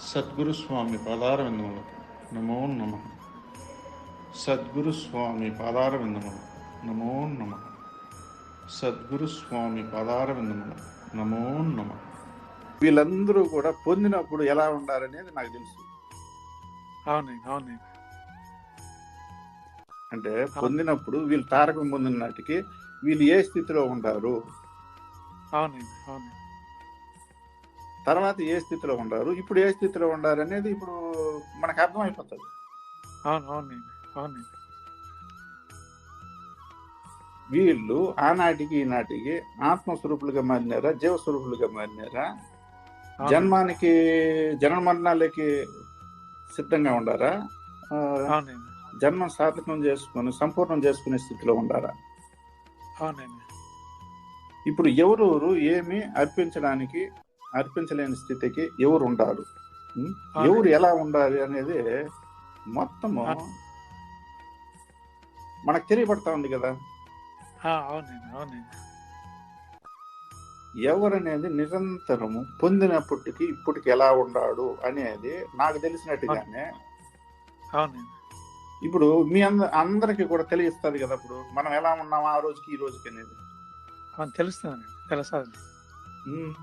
సద్గురు స్వామి పాదారవిందములు. నమో నమ. సద్గురు స్వామి పాదారవిందములు. నమో నమ. సద్గురు స్వామి పాదారవిందములు. నమో నమ. వీళ్ళందరూ కూడా పొందినప్పుడు ఎలా ఉండాలనేది నాకు తెలుసు. అవునండి అవునండి అంటే పొందినప్పుడు వీళ్ళు తారకం పొందిన నాటికి వీళ్ళు ఏ స్థితిలో ఉంటారు అవునండి అవునండి తర్వాత ఏ స్థితిలో ఉంటారు ఇప్పుడు ఏ స్థితిలో ఉండారు అనేది ఇప్పుడు మనకు అర్థమైపోతుంది. అవును అవునండి అవునండి. వీళ్ళు ఆనాటికి ఈనాటికి ఆత్మస్వరూపులుగా మారినారా? జీవస్వరూపులుగా మారినారా. జన్మానికి జన్మ మరణాలకి సిద్ధంగా ఉండారా? జన్మ సార్థకం చేసుకుని సంపూర్ణం చేసుకునే స్థితిలో ఉండారా? ఇప్పుడు ఎవరెవరు ఏమి అర్పించడానికి అర్పించలేని స్థితికి ఎవరు ఉండారు ఉం? ఎవరు ఎలా ఉండాలి అనేది మొత్తము. మనకు తెలియబడతా ఉంది కదా ఎవరనేది నిరంతరము పొందినప్పటికి ఇప్పటికి ఎలా ఉన్నాడు అనేది నాకు తెలిసినట్టుగానే ఇప్పుడు మీ అంద అందరికి కూడా తెలియస్తుంది కదా ఇప్పుడు మనం ఎలా ఉన్నాం ఆ రోజుకి ఈ రోజుకి అనేది తెలుస్తుంది. ఎ-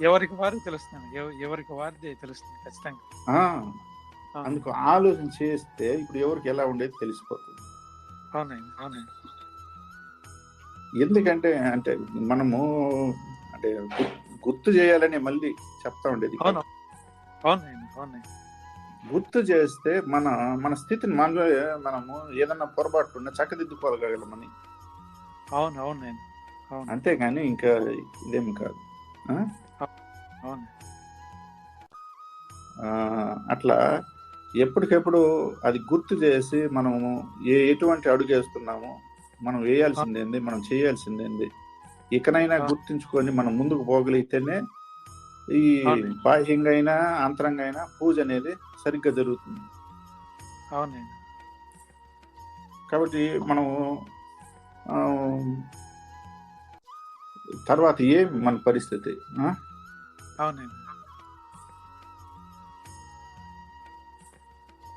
ఎవరికి వారు తెలుస్తుంది ఎవ- ఎవరికి వారిది తెలుస్తుంది ఖచ్చితంగా. అందుకు ఆలోచన చేస్తే ఇప్పుడు ఎవరికి ఎలా ఉండేది తెలిసిపోతుంది. అవునండి అవునండి. ఎందుకంటే అంటే మనము అంటే గుర్తు చేయాలని మళ్ళీ చెప్తా ఉండేది అవును. అవునండి అవునండి. గుర్తు చేస్తే మన మన స్థితిని మనలో మనము ఏదన్నా పొరపాటు ఉన్నా చక్కదిద్దుకోగలమని. అవును అవునండి అవును. అంతేగాని ఇంకా ఇదేమి కాదు. అట్లా ఎప్పటికెప్పుడు అది గుర్తు చేసి మనము ఏ ఎటువంటి అడుగు వేస్తున్నాము మనం వేయాల్సిందేంది మనం చేయాల్సిందేంది ఇకనైనా. గుర్తుంచుకొని మనం ముందుకు పోగలిగితేనే ఈ. బాహ్యంగా అయినా అంతరంగా అయినా పూజ అనేది సరిగ్గా జరుగుతుంది అవునండి కాబట్టి మనము తర్వాత ఏమి మన పరిస్థితి? అవునండి.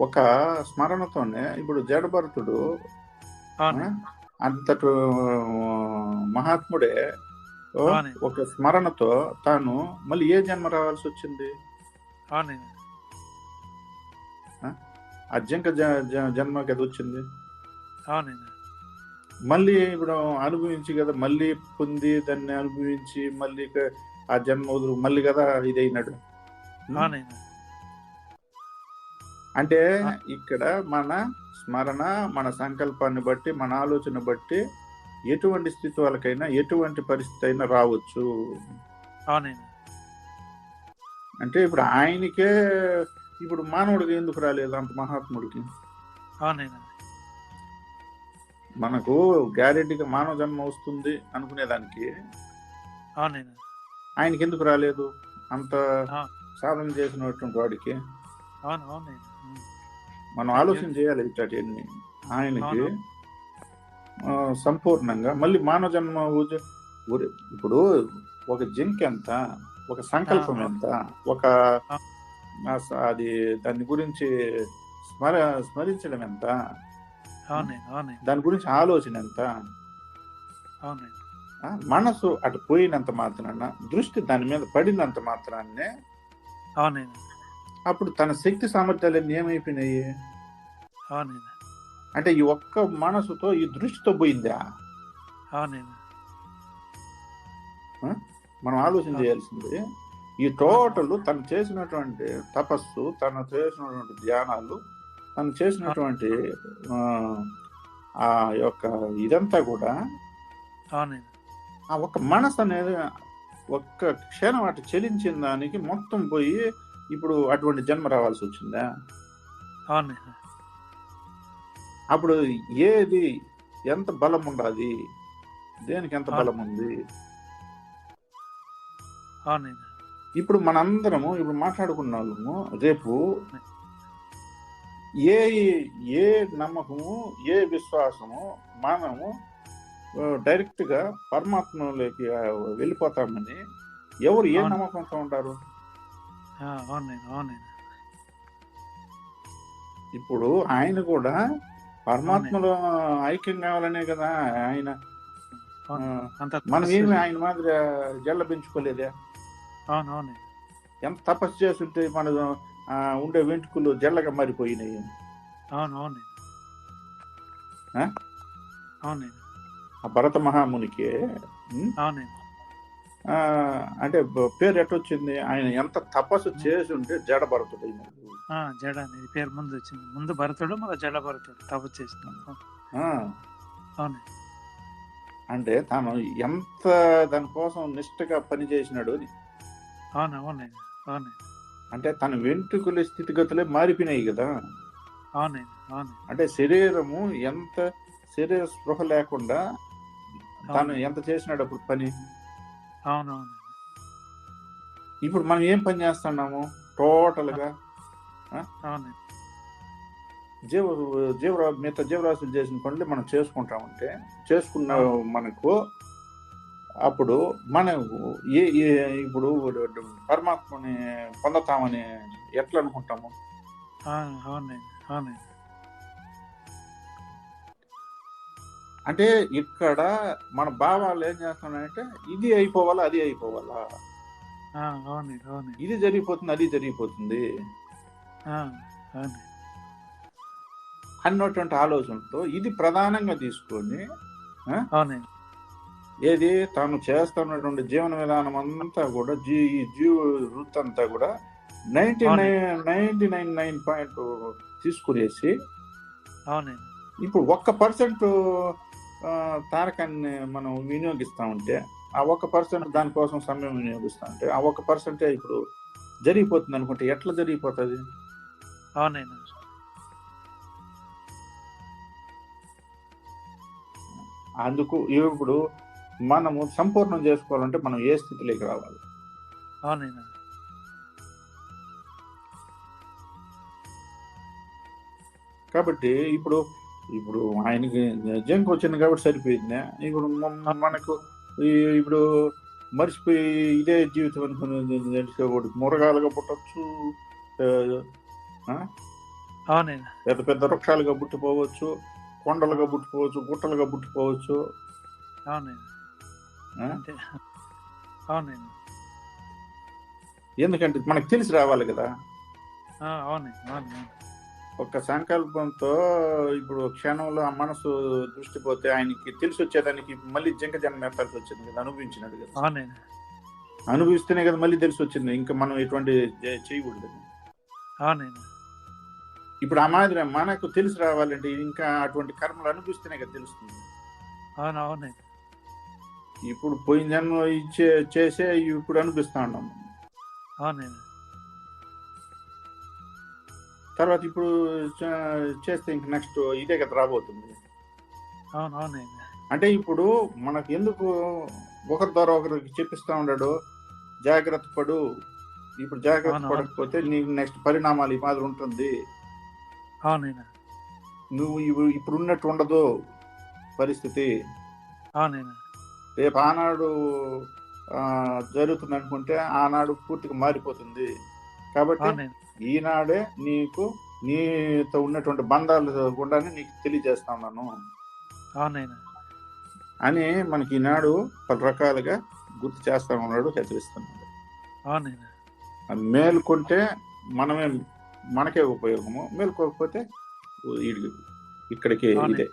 ఒక స్మరణతోనే ఇప్పుడు జడభరతుడు అంతటి మహాత్ముడే. ఒక స్మరణతో తాను మళ్ళీ ఏ జన్మ రావాల్సి వచ్చింది? అజ్జంక జన్మ కదా వచ్చింది? అవునండి. మళ్ళీ ఇప్పుడు అనుభవించి కదా మళ్ళీ పొంది దాన్ని అనుభవించి మళ్ళీ ఆ జన్మ వదులు మళ్ళీ కదా ఇదైనాడు. అవునండి అంటే. ఇక్కడ మన స్మరణ మన సంకల్పాన్ని బట్టి మన ఆలోచన బట్టి ఎటువంటి స్థితి వాళ్ళకైనా ఎటువంటి పరిస్థితి అయినా రావచ్చు. అంటే ఇప్పుడు ఆయనకే ఇప్పుడు మానవుడికి ఎందుకు రాలేదు అంత మహాత్ముడికి? అవునండి మనకు గ్యారెంటీగా మానవ జన్మ వస్తుంది అనుకునేదానికి ఆయనకి ఎందుకు రాలేదు? అంత. సాధన చేసినటువంటి వాడికి. మనం ఆలోచన చేయాలి ఇట్లాంటివన్నీ ఆయనకి సంపూర్ణంగా మళ్ళీ మానవ జన్మ ఇప్పుడు ఒక జింక్ ఎంత? ఒక సంకల్పం. ఎంత? ఒక అది దాని గురించి స్మర స్మరించడం ఎంత? దాని గురించి ఆలోచన ఎంత మనసు అటు పోయినంత మాత్రాన దృష్టి దాని మీద పడినంత మాత్రాన్నే అప్పుడు తన శక్తి సామర్థ్యాలన్నీ ఏమైపోయినాయి? అంటే ఈ ఒక్క మనసుతో ఈ దృష్టితో పోయిందా? మనం ఆలోచన. చేయాల్సింది ఈ టోటల్ తను చేసినటువంటి తపస్సు తను చేసినటువంటి ధ్యానాలు తను చేసినటువంటి ఆ, యొక్క ఇదంతా కూడా ఆ ఒక్క మనసు అనేది ఒక్క క్షణం అటు చెలించిన దానికి మొత్తం పోయి ఇప్పుడు అటువంటి జన్మ రావాల్సి వచ్చిందా? అప్పుడు ఏది ఎంత బలం ఉండాలి? దేనికి ఎంత. బలం ఉంది? ఇప్పుడు మనందరము ఇప్పుడు మాట్లాడుకున్న వాళ్ళము రేపు ఏ ఏ నమ్మకము ఏ విశ్వాసము మనము డైరెక్ట్గా పరమాత్మలోకి వెళ్ళిపోతామని ఎవరు ఏ. నమ్మకంతో ఉంటారు? ఇప్పుడు ఆయన కూడా పరమాత్మలో ఐక్యం కావాలనే కదా ఆయన. మనం ఏమి ఆయన మాదిరి జల్ల పెంచుకోలేదే ఎంత తపస్సు చేస్తుంటే మన ఉండే వెంట్రుకలు జల్లగా మారిపోయినాయి. అవును అవును. ఆ? భరత మహామునికి ఉం? అవును. నాయన ఆ, అంటే పేరు ఎట్టొచ్చింది? ఆయన ఎంత తపస్సు చేసి ఉంటే జడ భరతుడు జడ అనేది పేరు ముందు వచ్చింది ముందు భరతుడు మళ్ళీ జడ భరతుడు తప్పు చేసినాడు ఆ, అవును. అంటే తాను ఎంత దానికోసం నిష్ఠగా పని చేసినాడు అని. అవును అవును. నాయన అవును. నాయన అంటే తన వెంట్రుకల స్థితిగతులే మారిపోయినాయి కదా. అంటే శరీరము ఎంత శరీర స్పృహ లేకుండా తాను. ఎంత చేసినాడు అప్పుడు పని? అవును అవును ఇప్పుడు మనం ఏం పని చేస్తున్నాము? టోటల్గా జీవ జీవరా మిగతా జీవరాశులు చేసిన పనులు మనం చేసుకుంటామంటే చేసుకున్న మనకు అప్పుడు మనం ఏ ఇప్పుడు పరమాత్మని పొందుతామని ఎట్లా అనుకుంటాము? అంటే ఇక్కడ మన భావాలు ఏం చేస్తున్నాయంటే ఇది అయిపోవాలా అది అయిపోవాలా? ఇది జరిగిపోతుంది అది జరిగిపోతుంది. అన్నటువంటి ఆలోచనతో ఇది ప్రధానంగా తీసుకొని ఏది? తాను చేస్తున్నటువంటి జీవన విధానం అంతా కూడా జీ ఈ జీవ వృత్తి అంతా కూడా ninety nine ninety nine nine point తీసుకునేసి ఇప్పుడు ఒక్క పర్సెంట్ తారకాన్ని మనం వినియోగిస్తా ఉంటే ఆ ఒక్క పర్సెంట్ దానికోసం సమయం వినియోగిస్తా ఉంటే ఆ ఒక్క పర్సెంటే ఇప్పుడు జరిగిపోతుంది అనుకుంటే ఎట్లా జరిగిపోతుంది? అవును నాయన అందుకు ఇప్పుడు మనము సంపూర్ణం చేసుకోవాలంటే మనం ఏ స్థితిలోకి రావాలి? అవును నాయన కాబట్టి ఇప్పుడు ఇప్పుడు ఆయనకి జంక్ వచ్చింది కాబట్టి సరిపోయింది? ఇప్పుడు మనకు ఇప్పుడు మర్చిపోయి ఇదే జీవితం అనుకుని తెలుసుకోకూడదు మురగాలుగా పుట్టచ్చు పెద్ద పెద్ద వృక్షాలుగా పుట్టిపోవచ్చు కొండలుగా పుట్టిపోవచ్చు గుట్టలుగా పుట్టిపోవచ్చు. అవును నాయన ఆ? అంతే అవును నాయన ఎందుకంటే మనకు తెలిసి రావాలి కదా. ఆ, అవును నాయన అవును నాయన ఒక సంకల్పంతో ఇప్పుడు క్షణంలో ఆ మనసు దృష్టి పోతే ఆయనకి తెలిసి వచ్చేదానికి మళ్ళీ జింక జన్మ ఎత్తాల్సి వచ్చింది కదా అనుభవించినాడు కదా. అనుభవిస్తేనే కదా మళ్ళీ తెలిసి వచ్చింది ఇంకా మనం ఎటువంటి చేయకూడదు. ఇప్పుడు ఆ మాదిరి మనకు తెలిసి రావాలంటే ఇంకా అటువంటి కర్మలు అనుభవిస్తేనే కదా తెలుస్తుంది. అవును అవును నాయన ఇప్పుడు పోయిన జన్మ ఇచ్చే చేసే ఇప్పుడు అనిపిస్తా ఉన్నాం. అవును నాయన తర్వాత ఇప్పుడు చేస్తే ఇంక నెక్స్ట్ ఇదే కదా రాబోతుంది. అంటే ఇప్పుడు మనకు ఎందుకు ఒకరి ద్వారా ఒకరికి చెప్పిస్తా ఉన్నాడు జాగ్రత్త పడు. ఇప్పుడు జాగ్రత్త. పడకపోతే నీకు నెక్స్ట్ పరిణామాలు ఈ మాదిరి ఉంటుంది. నువ్వు ఇప్పుడు ఉన్నట్టు ఉండదు పరిస్థితి. అవును నాయన రేపు ఆనాడు జరుగుతుంది అనుకుంటే ఆనాడు పూర్తిగా మారిపోతుంది. కాబట్టి ఈనాడే నీకు నీతో ఉన్నటువంటి బంధాలు గుండానే నీకు తెలియజేస్తా ఉన్నాను అవును నాయన అని మనకి ఈనాడు పలు రకాలుగా గుర్తు చేస్తా ఉన్నాడు హెచ్చరిస్తున్నాడు. మేలుకుంటే మనమే మనకే ఉపయోగము మేలుకోకపోతే ఇక్కడికి. ఇదే.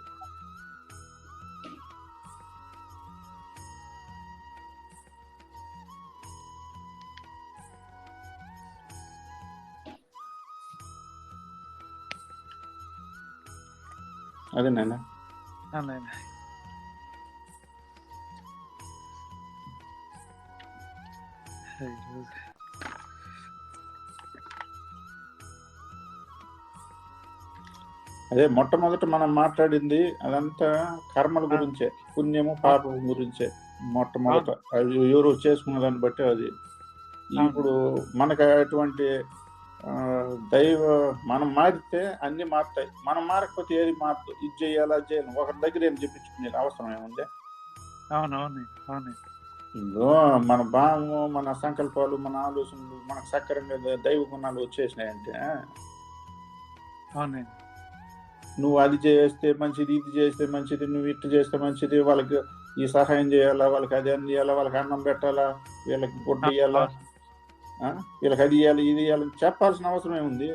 అదే నాయన అదే మొట్టమొదట మనం మాట్లాడింది అదంతా కర్మల గురించే పుణ్యము పాపం గురించే. మొట్టమొదట ఎవరు చేసుకున్న దాన్ని బట్టి అది. ఇప్పుడు మనకు అటువంటి దైవ మనం మారితే అన్ని మారుతాయి. మనం మారకపోతే ఏది మారదు. ఇది చేయాలి అది చేయాలి. ఒకరి దగ్గర ఏం చెప్పించుకునేది అవసరం ఏముంది? అవును అవును. ఇప్పుడు మన భావము మన సంకల్పాలు మన ఆలోచనలు మనకు సక్రంగా ద- దైవ గుణాలు వచ్చేసినాయంటే అవునండి నువ్వు అది చేస్తే మంచిది ఇది చేస్తే మంచిది నువ్వు ఇటు చేస్తే మంచిది వాళ్ళకి ఈ సహాయం చేయాలా వాళ్ళకి అది అందియాలా వాళ్ళకి అన్నం పెట్టాలా వీళ్ళకి గుడ్డ ఆ? వీళ్ళకి అది ఇవ్వాలి ఇది ఇవ్వాలని చెప్పాల్సిన అవసరం ఏముంది?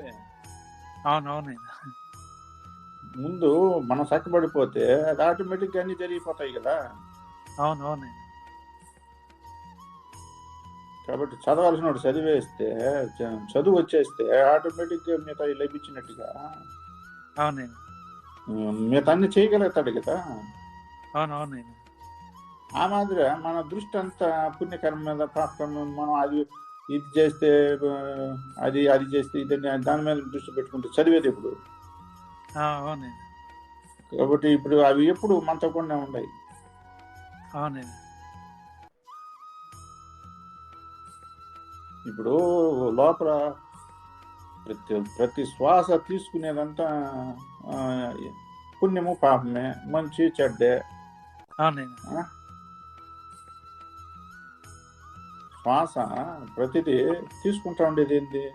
అవును అవునండి ముందు మనం చక్కబడిపోతే అది ఆటోమేటిక్గా అన్ని జరిగిపోతాయి కదా. అవును అవునండి కాబట్టి చదవాల్సిన వాడు చదివేస్తే చదువు వచ్చేస్తే ఆటోమేటిక్గా మిగతా లభించినట్టుగా. అవునండి మిగతా అన్ని చేయగలుగుతాడు కదా. అవును అవునండి ఆ మాదిరి మన దృష్టి అంతా పుణ్యకర్మ మీద పాపకర్మ మీద మనం అది ఇది చేస్తే అది అది చేస్తే ఇది దాని మీద దృష్టి పెట్టుకుంటే చదివేది ఇప్పుడు కాబట్టి ఇప్పుడు అవి ఎప్పుడు మనతో కూడా ఉన్నాయి. ఇప్పుడు లోపల ప్రతి ప్రతి శ్వాస తీసుకునేదంతా పుణ్యము పాపమే. మంచి చెడ్డే. అవునండి. శ్వాస ప్రతిదీ తీసుకుంటా ఉండేది ఏంది?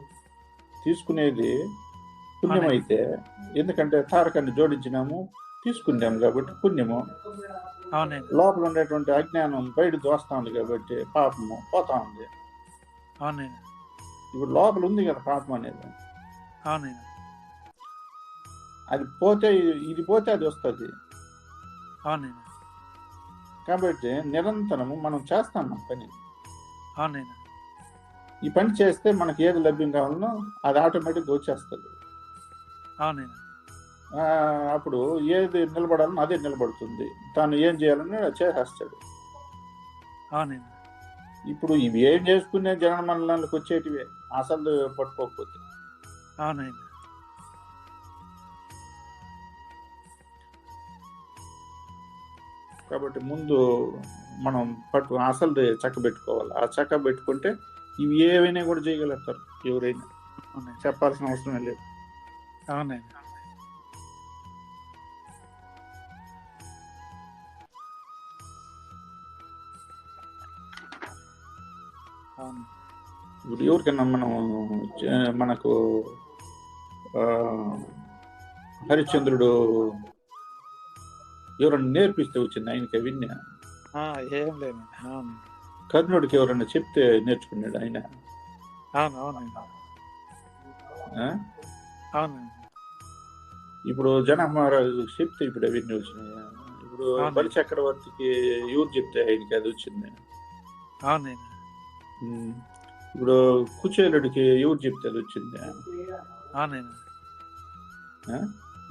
తీసుకునేది పుణ్యమైతే ఎందుకంటే తారకాన్ని జోడించినాము తీసుకున్నాము కాబట్టి పుణ్యము. లోపల ఉండేటువంటి అజ్ఞానం బయట దోస్తా ఉంది కాబట్టి పాపము పోతా ఉంది. ఇప్పుడు లోపల ఉంది కదా పాపం అనేది. అది పోతే ఇది- పోతే అది వస్తుంది. కాబట్టి నిరంతరము మనం చేస్తాం పని. ఈ పని చేస్తే మనకి ఏది లభ్యం కావాలనో అది ఆటోమేటిక్గా వచ్చేస్తుంది. అప్పుడు ఏది నిలబడాలనో అదే నిలబడుతుంది. తాను ఏం చేయాలని చేసేస్తాడు. అవునండి ఇప్పుడు ఇవి ఏం చేసుకునే జనన మండలానికి వచ్చేటివే. అసలు పట్టుకోకపోతే. అవునండి కాబట్టి ముందు మనం పట్టు అసలు చక్క పెట్టుకోవాలి. ఆ చక్క పెట్టుకుంటే ఇవి ఏవైనా కూడా చేయగలుగుతారు ఎవరైనా. చెప్పాల్సిన అవసరం లేదు. అవునండి. అవును. ఇప్పుడు ఎవరికైనా మనం మనకు హరిశ్చంద్రుడు ఎవరన్నా నేర్పిస్తే వచ్చింది ఆయనకి ఆ, ఏం అవును. కర్ణుడికి ఎవరన్నా చెప్తే నేర్చుకున్నాడు ఆయన? ఇప్పుడు జనక మహారాజు చెప్తే ఇప్పుడు అవన్నీ వచ్చినాయి? ఇప్పుడు. బలి చక్రవర్తికి ఎవరు చెప్తే ఆయనకి అది వచ్చింది. ఇప్పుడు కుచేలుడికి ఎవరు చెప్తే అది వచ్చింది?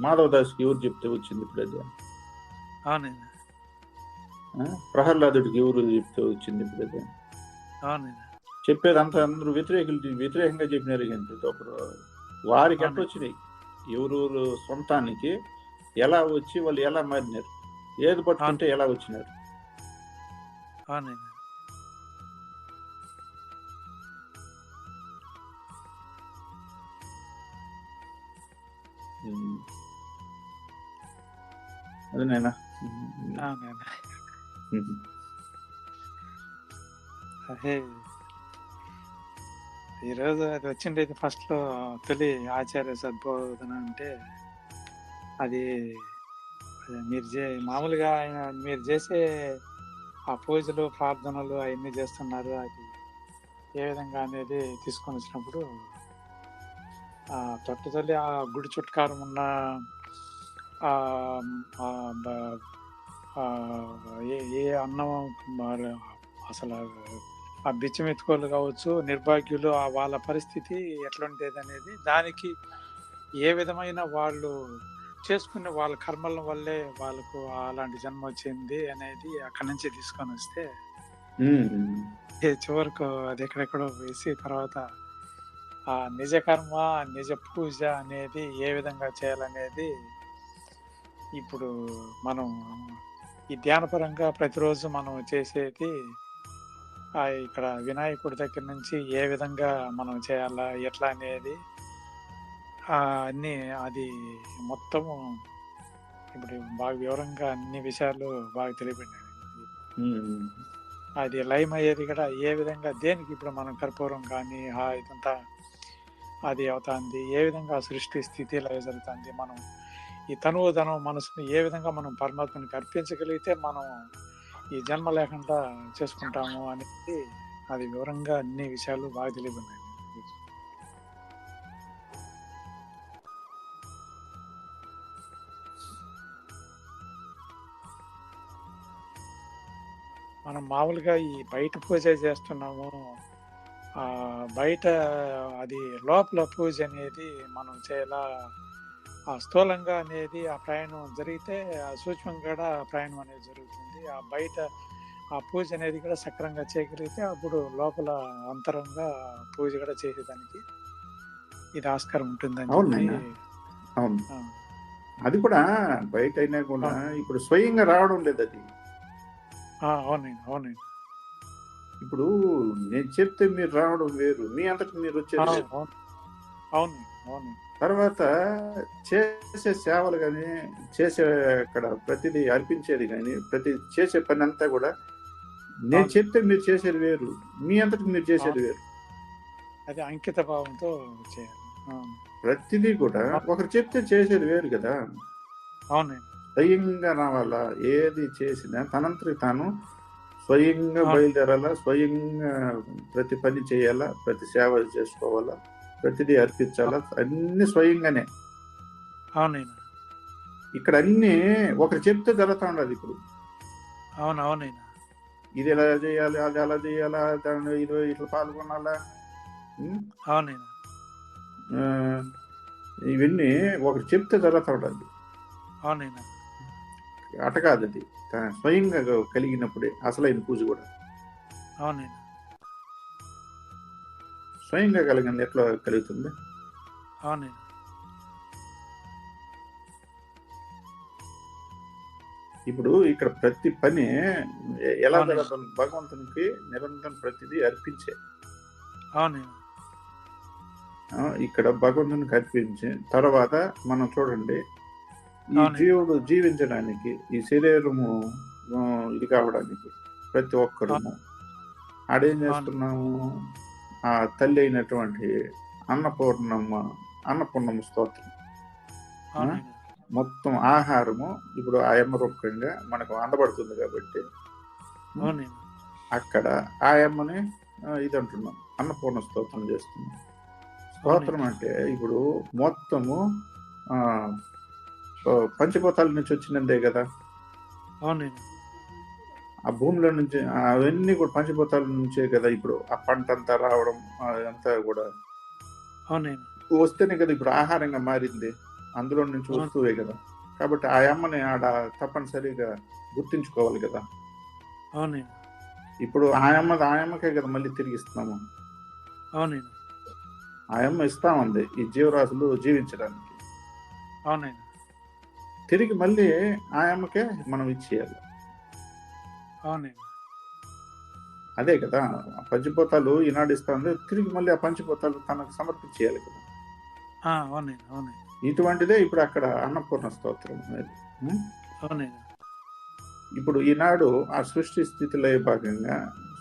మాధవదాస్కి ఎవరు చెప్తే వచ్చింది ఇప్పుడు అది? అవునండి? ప్రహ్లాదుడికి ఎవరు చెప్తే వచ్చింది ఇప్పుడు అది అవునండి చెప్పేది అంతా అందరూ వ్యతిరేకులు వ్యతిరేకంగా చెప్పినారు కానీ ప్రతి ఒక్కరు వారికి ఎట్లా. వచ్చినాయి? ఎవరెవరు సొంతానికి ఎలా వచ్చి వాళ్ళు ఎలా మారినారు? ఏది పట్టుకుంటే ఎలా వచ్చినారు? ఉమ్. అది ఈరోజు అది వచ్చిండేది ఫస్ట్లో తొలి ఆచార్య సద్బోధన అంటే అది మీరు చే మామూలుగా ఆయన మీరు చేసే ఆ పూజలు ప్రార్థనలు అవన్నీ చేస్తున్నారు అది ఏ విధంగా అనేది తీసుకొని వచ్చినప్పుడు ఆ తొట్టుతల్లి ఆ గుడి చుట్కారం ఉన్న ఏ ఏ అన్నం అసలు ఆ బిచ్చం ఎత్తుకోలు కావచ్చు నిర్భాగ్యులు ఆ వాళ్ళ పరిస్థితి ఎట్లుండేది అనేది దానికి ఏ విధమైన వాళ్ళు చేసుకునే వాళ్ళ కర్మల వల్లే వాళ్ళకు అలాంటి జన్మ వచ్చింది అనేది అక్కడి నుంచి తీసుకొని వస్తే చివరకు అది ఎక్కడెక్కడో వేసి తర్వాత ఆ నిజ కర్మ నిజ పూజ అనేది ఏ విధంగా చేయాలనేది ఇప్పుడు మనం ఈ ధ్యానపరంగా ప్రతిరోజు మనం చేసేది ఇక్కడ వినాయకుడి దగ్గర నుంచి ఏ విధంగా మనం చేయాలా ఎట్లా అనేది అన్ని అది మొత్తము ఇప్పుడు బాగా వివరంగా అన్ని విషయాలు బాగా తెలియబడినాయి. అది లైమ్ అయ్యేది కూడా ఏ విధంగా దేనికి ఇప్పుడు మనం కర్పూరం కానీ ఇదంతా అది అవుతుంది ఏ విధంగా సృష్టి స్థితి ఇలా జరుగుతుంది మనం ఈ తనువు ధనం మనసుని ఏ విధంగా మనం పరమాత్మనికి అర్పించగలిగితే మనం ఈ జన్మ లేకుండా చేసుకుంటాము అనేది అది వివరంగా అన్ని విషయాలు బాగా తెలియబడినాయి. మనం మామూలుగా ఈ బయట పూజ చేస్తున్నాము. బయట అది లోపల పూజ అనేది మనం చేయలా? ఆ స్థూలంగా అనేది ఆ ప్రయాణం జరిగితే ఆ సూక్ష్మంగా కూడా ప్రయాణం అనేది జరుగుతుంది. ఆ బయట ఆ పూజ అనేది కూడా సక్రంగా చేయగలిగితే అప్పుడు లోపల అంతరంగా పూజ కూడా చేసేదానికి ఇది ఆస్కారం ఉంటుందని అవును. అవును. అది కూడా బయట అయినా కూడా ఇప్పుడు స్వయంగా రావడం లేదు అది. అవునండి అవునండి. ఇప్పుడు నేను చెప్తే మీరు రావడం వేరు. మీ అంతటి మీరు వేరు. అవును. అవునండి. తర్వాత చేసే సేవలు కానీ చేసే అక్కడ ప్రతిదీ అర్పించేది కానీ ప్రతి చేసే పని అంతా కూడా నేను అవును. చెప్తే మీరు చేసేది వేరు. మీ అంతటి మీరు చేసేది వేరు. అది అంకిత భావంతో చేయాలి. అవును. ప్రతిదీ కూడా ఒకరు చెప్తే చేసేది వేరు కదా. అవునండి. స్వయంగా రావాలా ఏది చేసినా తనంతటి తాను స్వయంగా అవును. బయలుదేరాలా స్వయంగా ప్రతి పని చేయాలా ప్రతి సేవ చేసుకోవాలా? ప్రతిదీ అర్పించాలా? అన్ని స్వయంగానే. అవునండి ఇక్కడ అన్ని ఒకరు చెప్తే జరుగుతా ఉండదు ఇప్పుడు. అవును అవునండి ఇది ఎలా చేయాలి అది ఎలా చేయాలా దాని ఇది ఇట్లా పాల్గొనాలా? ఆ, ఇవన్నీ ఒకరు చెప్తే జరుగుతూ ఉండదు అవునండి అట కాదు అది. స్వయంగా కలిగినప్పుడే అసలైన పూజ కూడా. అవునండి స్వయంగా కలిగింది ఎట్లా కలుగుతుంది? అవునండి. ఇప్పుడు ఇక్కడ ప్రతి పని ఎలా. జరుగుతుంది? భగవంతునికి నిరంతరం ప్రతిదీ అర్పించే. అవునండి. ఇక్కడ భగవంతునికి అర్పించి. తర్వాత మనం చూడండి ఈ. జీవుడు జీవించడానికి ఈ శరీరము ఇది కావడానికి ప్రతి ఒక్కరము ఆడేం చేస్తున్నాము? ఆ తల్లి అయినటువంటి అన్నపూర్ణమ్మ అన్నపూర్ణమ్మ స్తోత్రం. మొత్తం ఆహారము ఇప్పుడు ఆయమ్మ రూపకంగా మనకు అందబడుతుంది కాబట్టి అక్కడ ఆయమ్మని ఆ, ఇది అంటున్నాం. అన్నపూర్ణ స్తోత్రం చేస్తున్నాం. స్తోత్రం అంటే ఇప్పుడు మొత్తము ఆ, పంచభూతాల నుంచి వచ్చినదే కదా? అవునండి ఆ భూమిలో నుంచి అవన్నీ కూడా పంచభూతాల నుంచే కదా ఇప్పుడు ఆ పంట అంతా రావడం అదంతా కూడా. అవునండి. వస్తేనే కదా ఇప్పుడు ఆహారంగా మారింది. అందులో నుంచి. వస్తువే కదా. కాబట్టి ఆ అమ్మని ఆడ తప్పనిసరిగా గుర్తించుకోవాలి కదా. అవునండి. ఇప్పుడు ఆ అమ్మ ఆ అమ్మకే కదా మళ్ళీ తిరిగి ఇస్తున్నాము. అవునండి. ఆ అమ్మ ఇస్తామంది ఈ జీవరాశులు జీవించడానికి. అవునండి. తిరిగి మళ్ళీ ఆ అమ్మకే మనం ఇచ్చేయాలి. అవునండి. అదే కదా ఆ పంచభూతాలు ఈనాడు ఇస్తుంది తిరిగి మళ్ళీ ఆ పంచభూతాలు తనకు సమర్పించేయాలి కదా. అవునండి అవునండి. ఇటువంటిదే ఇప్పుడు అక్కడ అన్నపూర్ణ స్తోత్రం అనేది? అవునండి. ఇప్పుడు ఈనాడు ఆ సృష్టి స్థితిలో భాగంగా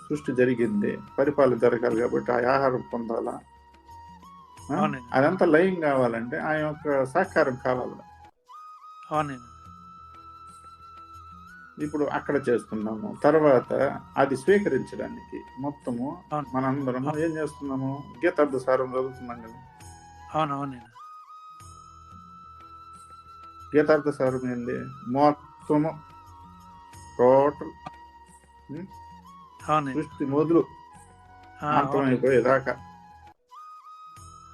సృష్టి జరిగింది పరిపాలన జరగాలి కాబట్టి ఆ ఆహారం పొందాలా. అదంతా లయం కావాలంటే ఆ యొక్క సహకారం కావాలి? అవునండి. ఇప్పుడు అక్కడ చేస్తున్నాము. తర్వాత అది స్వీకరించడానికి మొత్తము అవును. మనందరము ఏం చేస్తున్నాము? గీతార్థ సారం చదువుతున్నాం కదా. అవును అవునండి గీతార్థ సారం ఏంది? మొత్తము టోటల్ సృష్టి మొదలు అంతమైపోయేదాకా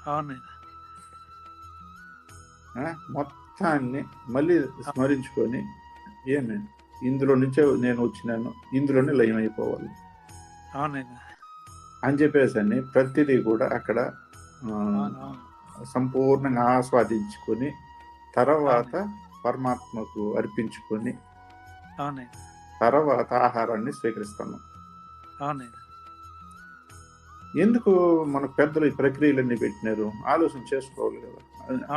అవునండి ఆ, మొత్తాన్ని మళ్ళీ స్మరించుకొని ఏమి ఇందులో నుంచే నేను వచ్చినాను. ఇందులోనే లయం అయిపోవాలి అవునండి. అని చెప్పేసి అని ప్రతిదీ కూడా అక్కడ సంపూర్ణంగా ఆస్వాదించుకొని తర్వాత పరమాత్మకు అర్పించుకొని అవునైనా తర్వాత ఆహారాన్ని స్వీకరిస్తాము. అవునైనా ఎందుకు మన పెద్దలు ఈ ప్రక్రియలన్నీ పెట్టినారు? ఆలోచన చేసుకోవాలి కదా.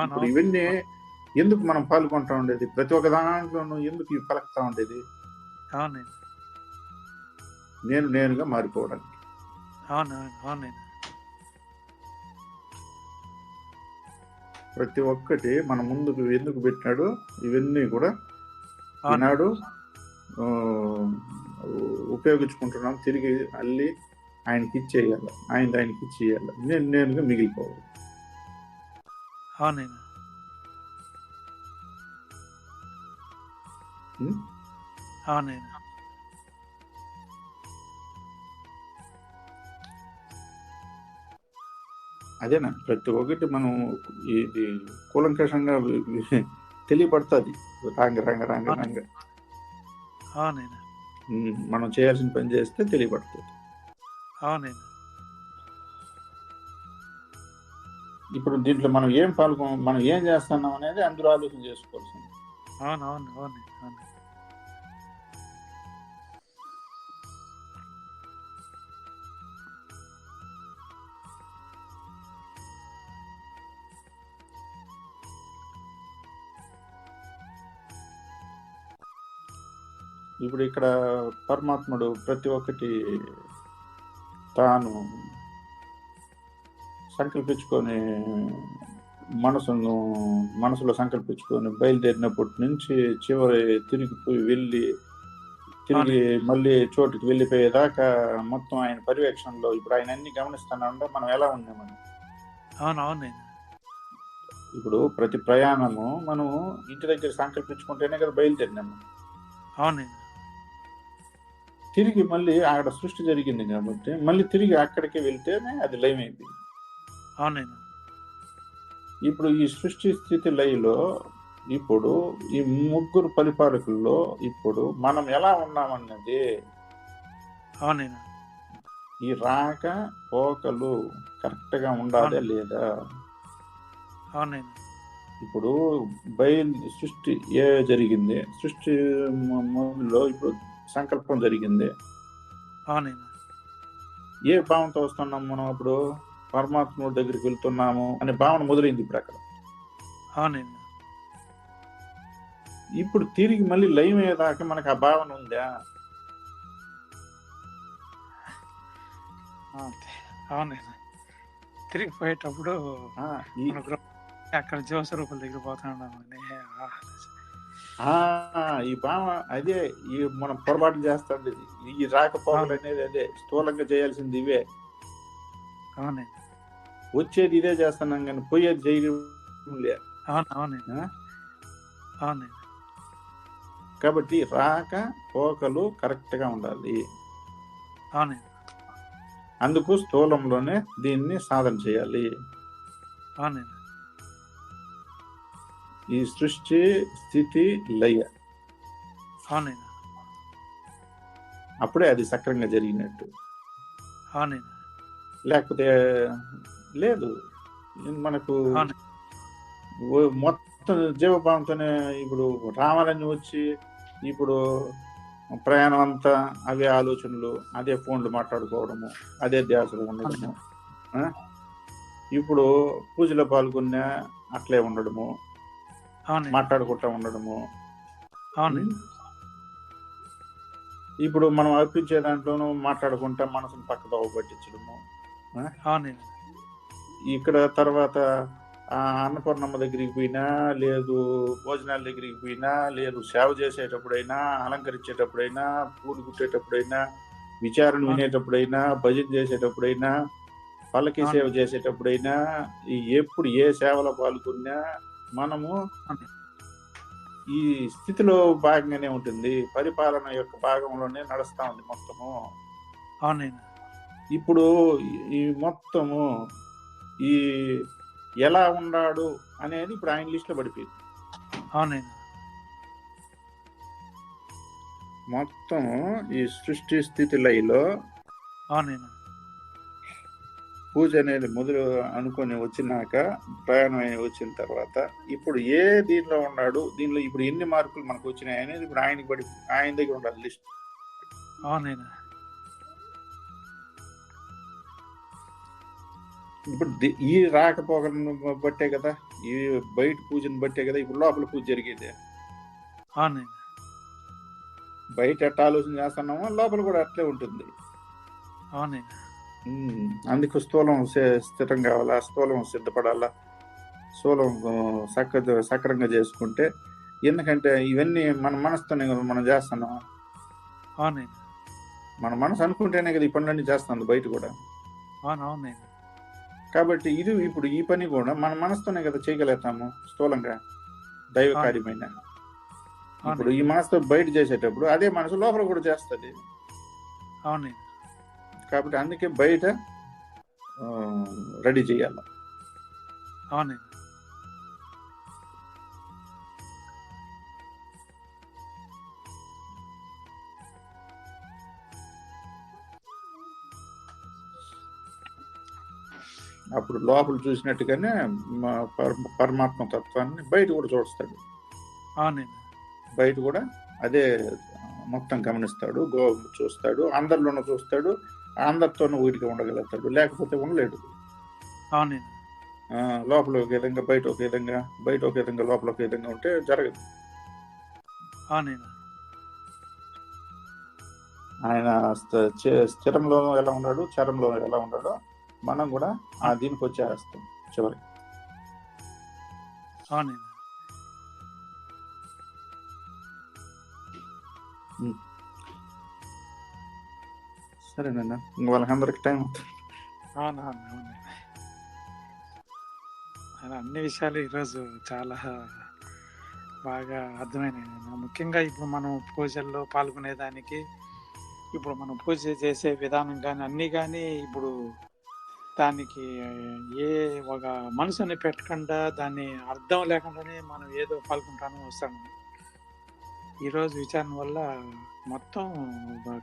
ఇప్పుడు ఇవన్నీ ఎందుకు మనం పాల్గొంటా ఉండేది? ప్రతి ఒక్క దాంట్లోనూ ఎందుకు ఇవి పలకుతా ఉండేది? నేను నేనుగా మారిపోవడానికి ప్రతి ఒక్కటి మన ముందుకు ఎందుకు పెట్టినాడు ఇవన్నీ కూడా ఈనాడు ఉపయోగించుకుంటున్నాం తిరిగి అల్లి ఆయనకి ఇచ్చేయాలి. ఆయన ఆయనకి ఇచ్చేయాలి. నేను నేనుగా మిగిలిపోవాలి. అవునైనా ఉం? అవునైనా అదేనా? ప్రతి ఒక్కటి మనం ఇది కూలంకషంగా తెలియబడుతుంది రాంగ రంగ రంగ రంగ. మనం చేయాల్సిన పని చేస్తే తెలియబడుతుంది అవునైనా ఇప్పుడు దీంట్లో మనం ఏం పాల్గొ మనం ఏం చేస్తున్నాం అనేది అందరూ ఆలోచన చేసుకోవాల్సింది. అవును అవును అవును అవును. ఇప్పుడు ఇక్కడ పరమాత్ముడు ప్రతి ఒక్కటి తాను సంకల్పించుకొని మనసును మనసులో సంకల్పించుకొని బయలుదేరినప్పటి నుంచి చివరి తిరిగి పోయి వెళ్ళి తిరిగి మళ్ళీ చోటుకి వెళ్ళిపోయేదాకా మొత్తం ఆయన పర్యవేక్షణలో ఇప్పుడు ఆయన అన్ని గమనిస్తున్నాంటే మనం ఎలా ఉన్నామని అవును అవునైనా ఇప్పుడు ప్రతి ప్రయాణము మనం ఇంటి దగ్గర సంకల్పించుకుంటేనే కదా బయలుదేరినాము. అవునైనా తిరిగి మళ్ళీ అక్కడ సృష్టి జరిగింది కాబట్టి మళ్ళీ తిరిగి అక్కడికి వెళ్తేనే అది లయం అయిపోయింది అవునైనా. ఇప్పుడు ఈ సృష్టి స్థితి లయలో ఇప్పుడు ఈ ముగ్గురు పరిపాలకుల్లో ఇప్పుడు మనం ఎలా ఉన్నామన్నది అవునైనా. ఈ రాక పోకలు కరెక్ట్గా ఉండాలా లేదా? అవునైనా. ఇప్పుడు బయలు సృష్టి ఏ జరిగింది? సృష్టి ఇప్పుడు సంకల్పం జరిగింది. అవునైనా ఏ భావంతో వస్తున్నాం మనం అప్పుడు? పరమాత్మ దగ్గరికి వెళ్తున్నాము అనే భావన మొదలైంది ఇప్పుడు అక్కడ. అవునైనా ఇప్పుడు తిరిగి మళ్ళీ లయం అయ్యేదాకా మనకు ఆ భావన ఉందా? అంతే అవునైనా తిరిగి పోయేటప్పుడు అక్కడ జీవస్వరూపుల దగ్గర పోతున్నామని ఆలోచన. ఈ భావ అదే ఈ మనం పొరపాటు చేస్తాం. ఈ రాకపోకలు అనేది అదే స్థూలంగా చేయాల్సింది ఇవే. వచ్చేది ఇదే చేస్తున్నాం కానీ పోయేది చేయడం కాబట్టి రాక పోకలు కరెక్ట్గా ఉండాలి అందుకు స్థూలంలోనే దీన్ని సాధన చేయాలి. అవునైనా ఈ సృష్టి స్థితి లయ. అవునైనా అప్పుడే అది సక్రంగా జరిగినట్టు. అవునైనా లేకపోతే లేదు. మనకు మొత్తం జీవభావంతోనే ఇప్పుడు రావాలని వచ్చి ఇప్పుడు ప్రయాణం అంతా అవే ఆలోచనలు అదే ఫోన్లు మాట్లాడుకోవడము అదే ధ్యాసలు ఉండడము? ఇప్పుడు పూజలో పాల్గొన్నా అట్లే ఉండడము మాట్లాడుకుంటా ఉండడము. ఇప్పుడు మనం అర్పించే దాంట్లోనూ మాట్లాడుకుంటా మనసును పక్కదోవ పట్టించడము ఇక్కడ తర్వాత అన్నపూర్ణమ్మ దగ్గరికి పోయినా లేదు భోజనాల దగ్గరికి పోయినా లేదు సేవ చేసేటప్పుడైనా అలంకరించేటప్పుడైనా పూలు కుట్టేటప్పుడైనా విచారణ వినేటప్పుడైనా భజన చేసేటప్పుడైనా పల్లకి. సేవ చేసేటప్పుడైనా ఎప్పుడు ఏ సేవలో పాల్గొన్నా మనము. ఈ స్థితిలో భాగంగానే ఉంటుంది. పరిపాలన యొక్క భాగంలోనే నడుస్తా ఉంది మొత్తము. అవునైనా ఇప్పుడు ఈ- మొత్తము ఈ ఎలా ఉన్నాడు అనేది ఇప్పుడు ఆయన లిస్ట్లో పడిపోయింది. అవునైనా మొత్తం ఈ సృష్టి స్థితి లయలో అవునైనా పూజ అనేది మొదలు అనుకొని వచ్చినాక ప్రయాణం వచ్చిన తర్వాత ఇప్పుడు ఏ దీనిలో ఉన్నాడు దీనిలో ఇప్పుడు ఎన్ని మార్కులు మనకు వచ్చినాయి అనేది ఇప్పుడు ఆయనకి పడి ఆయన దగ్గర ఉండాలి లిస్ట్ ఇప్పుడు ఈ రాకపోకలను బట్టే కదా ఈ బయట పూజను బట్టే కదా ఇప్పుడు లోపల పూజ జరిగేది. బయట ఎట్ట ఆలోచన చేస్తున్నామో లోపల కూడా అట్లే ఉంటుంది. అవునైనా అందుకు స్థూలం స్థి- స్థిరం కావాలా? స్థూలం సిద్ధపడాలా? స్థూలం సక్క సక్రంగా చేసుకుంటే ఎందుకంటే ఇవన్నీ మన మనసుతోనే కదా మనం చేస్తున్నాం. మన మనసు అనుకుంటేనే కదా ఈ పనులన్నీ చేస్తుంది బయట కూడా. కాబట్టి ఇది ఇప్పుడు ఈ పని కూడా మన మనసుతోనే కదా చేయగలుగుతాము స్థూలంగా దైవ కార్యమైన. ఇప్పుడు ఈ మనసుతో బయట చేసేటప్పుడు అదే మనసు లోపల కూడా చేస్తుంది. అవునైనా కాబట్టి అందుకే బయట రెడీ చేయాలి. అప్పుడు లోపల చూసినట్టుగానే పరమాత్మ తత్వాన్ని బయట కూడా చూస్తాడు. బయట కూడా అదే మొత్తం గమనిస్తాడు గో చూస్తాడు అందరిలోనూ చూస్తాడు అందరితోనూ ఊరికి ఉండగలుగుతాడు. లేకపోతే ఉండలేడు. లోపల ఒక విధంగా బయట ఒక విధంగా బయట ఒక విధంగా లోపల ఒక విధంగా ఉంటే జరగదు. ఆయన స్థిరంలో ఎలా ఉన్నాడు చరంలో ఎలా ఉన్నాడో మనం కూడా ఆ దీనికి వచ్చేస్తాం చివరికి. సరేనన్నా ఇంక వాళ్ళకందరికి టైం అవునా. అవును అన్ని విషయాలు ఈరోజు చాలా బాగా అర్థమైనాయి ముఖ్యంగా ఇప్పుడు మనం పూజల్లో పాల్గొనేదానికి ఇప్పుడు మనం పూజ చేసే విధానం కానీ అన్నీ కానీ ఇప్పుడు దానికి ఏ ఒక మనసుని పెట్టకుండా దాన్ని అర్థం లేకుండానే మనం ఏదో పాల్గొంటాను వస్తాము ఈరోజు విచారణ వల్ల మొత్తం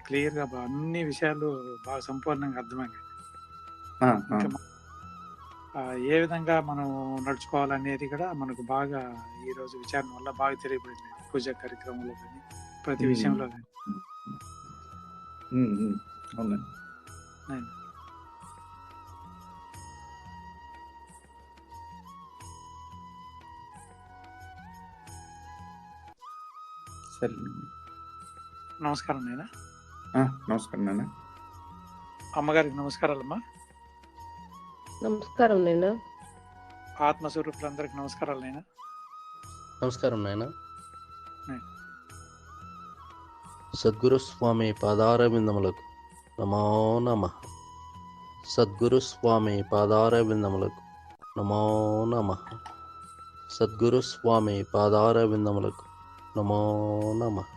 క్లియర్గా అన్ని విషయాలు బాగా సంపూర్ణంగా అర్థమైనాయి ఆ, ఏ విధంగా మనం నడుచుకోవాలనేది కూడా మనకు బాగా ఈ రోజు విచారణ వల్ల బాగా తెలియబడింది పూజ కార్యక్రమంలో కానీ ప్రతి. విషయంలో కానీ. సరే. నమస్కారం నాయన. నమస్కారం నాన్న అమ్మగారికి నమస్కారాలమ్మా. నమస్కారం నేను ఆత్మస్వరూపులందరికి నమస్కారాలు నాయన. నమస్కారం నాయన. నాయన. సద్గురు స్వామి పాదార విందములకు నమో నమ. సద్గురు స్వామి పాదార విందములకు నమో నమ. సద్గురు స్వామి పాదార విందములకు నమో నమ